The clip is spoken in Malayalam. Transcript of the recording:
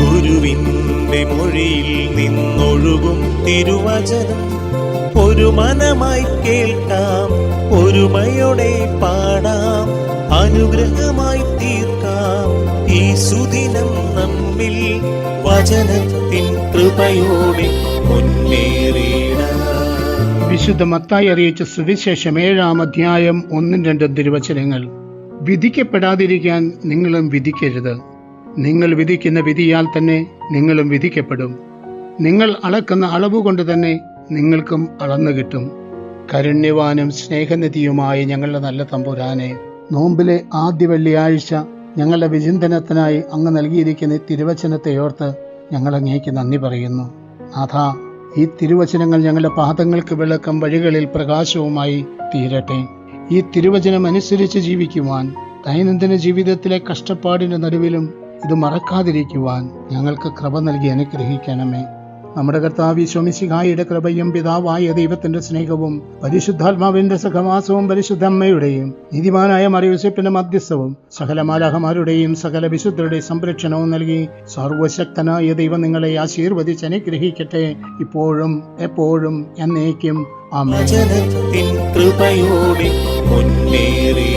ഗുരുവിന്റെ മൊഴിയിൽ നിന്നൊഴുകും തിരുവചനം. ഒരു മനമായി കേൾക്കാം ഒരുമയോടെ പാടാം അനുഗ്രഹമായി തീർക്കാം. ഈ സുദിനം നമ്മിൽ വചനത്തിൻ കൃപയോടെ മുന്നേറിയിടാം വിശുദ്ധ മത്തായി അറിയിച്ച സുവിശേഷം ഏഴാം അധ്യായം ഒന്നും രണ്ടും തിരുവചനങ്ങൾ. വിധിക്കപ്പെടാതിരിക്കാൻ നിങ്ങളും വിധിക്കരുത്. നിങ്ങൾ വിധിക്കുന്ന വിധിയാൽ തന്നെ നിങ്ങളും വിധിക്കപ്പെടും. നിങ്ങൾ അളക്കുന്ന അളവ് കൊണ്ട് തന്നെ നിങ്ങൾക്കും അളന്നു കിട്ടും. കരുണ്യവാനും സ്നേഹനിധിയുമായ ഞങ്ങളുടെ നല്ല തമ്പുരാനെ നോമ്പിലെ ആദ്യ വെള്ളിയാഴ്ച ഞങ്ങളുടെ വിചിന്തനത്തിനായി അങ്ങ് നൽകിയിരിക്കുന്ന തിരുവചനത്തെ ഓർത്ത് ഞങ്ങൾ അങ്ങേക്ക് നന്ദി പറയുന്നു. നാഥ ഈ തിരുവചനങ്ങൾ ഞങ്ങളുടെ പാദങ്ങൾക്ക് വിളക്കം വഴികളിൽ പ്രകാശവുമായി തീരട്ടെ. ഈ തിരുവചനം അനുസരിച്ച് ജീവിക്കുവാൻ ദൈനംദിന ജീവിതത്തിലെ കഷ്ടപ്പാടിന്റെ നടുവിലും ഇത് മറക്കാതിരിക്കുവാൻ ഞങ്ങൾക്ക് കൃപ നൽകി അനുഗ്രഹിക്കണമേ. നമ്മുടെ കർത്താവ് ശോമിശിഹായുടെ കൃപയും പിതാവായ ദൈവത്തിന്റെ സ്നേഹവും പരിശുദ്ധാത്മാവിന്റെ സഹവാസവും പരിശുദ്ധ അമ്മയുടെയും നീതിമാനായ മറിയൂസപ്പിന്റെ മധ്യസ്ഥവും സകല മാലാഹമാരുടെയും സകല വിശുദ്ധരുടെയും സംരക്ഷണവും നൽകി സർവശക്തനായ ദൈവം നിങ്ങളെ ആശീർവദിച്ച് അനുഗ്രഹിക്കട്ടെ. ഇപ്പോഴും എപ്പോഴും എന്നേക്കും. മുന്നേറിയിടാം